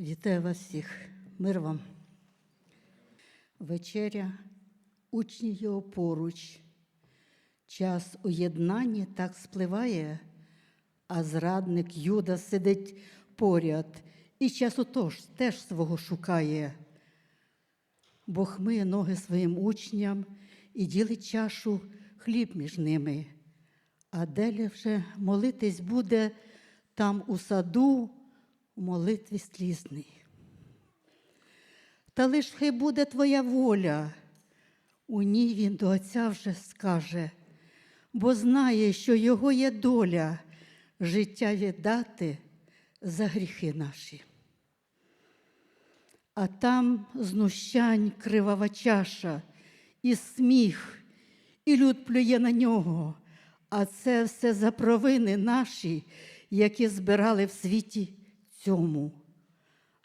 Вітаю вас всіх, мир вам. Вечеря, учні його поруч. Час у єднанні так спливає, а зрадник Юда сидить поряд і часу тож теж свого шукає. Бог миє ноги своїм учням і ділить чашу хліб між ними. А деля вже молитись буде там у саду у молитві слізний. Та лиш хай буде твоя воля, у ній він до Отця вже скаже, бо знає, що його є доля життя віддати за гріхи наші. А там знущань кривава чаша, і сміх, і люд плює на нього. А це все за провини наші, які збирали в світі цьому.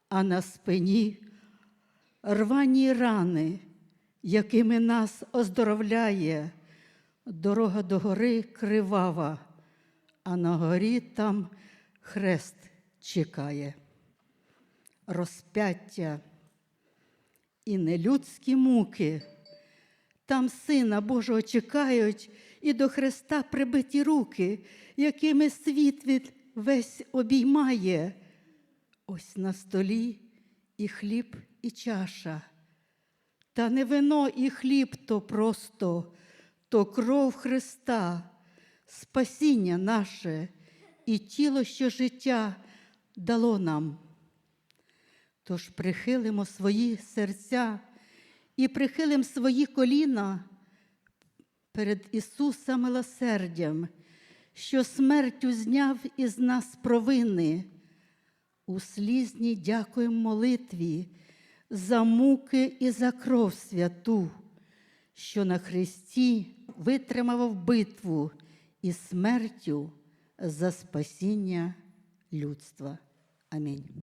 А на спині рвані рани, якими нас оздоровляє, дорога до гори кривава, а на горі там хрест чекає розп'яття і нелюдські муки. Там Сина Божого чекають і до Христа прибиті руки, якими світ від весь обіймає. Ось на столі і хліб, і чаша. Та не вино і хліб то просто, то кров Христа, спасіння наше і тіло, що життя дало нам. Тож прихилимо свої серця і прихилим свої коліна перед Ісуса милосердям, що смертю зняв із нас провини. У слізній дякуємо молитві за муки і за кров святу, що на Христі витримав битву і смертю за спасіння людства. Амінь.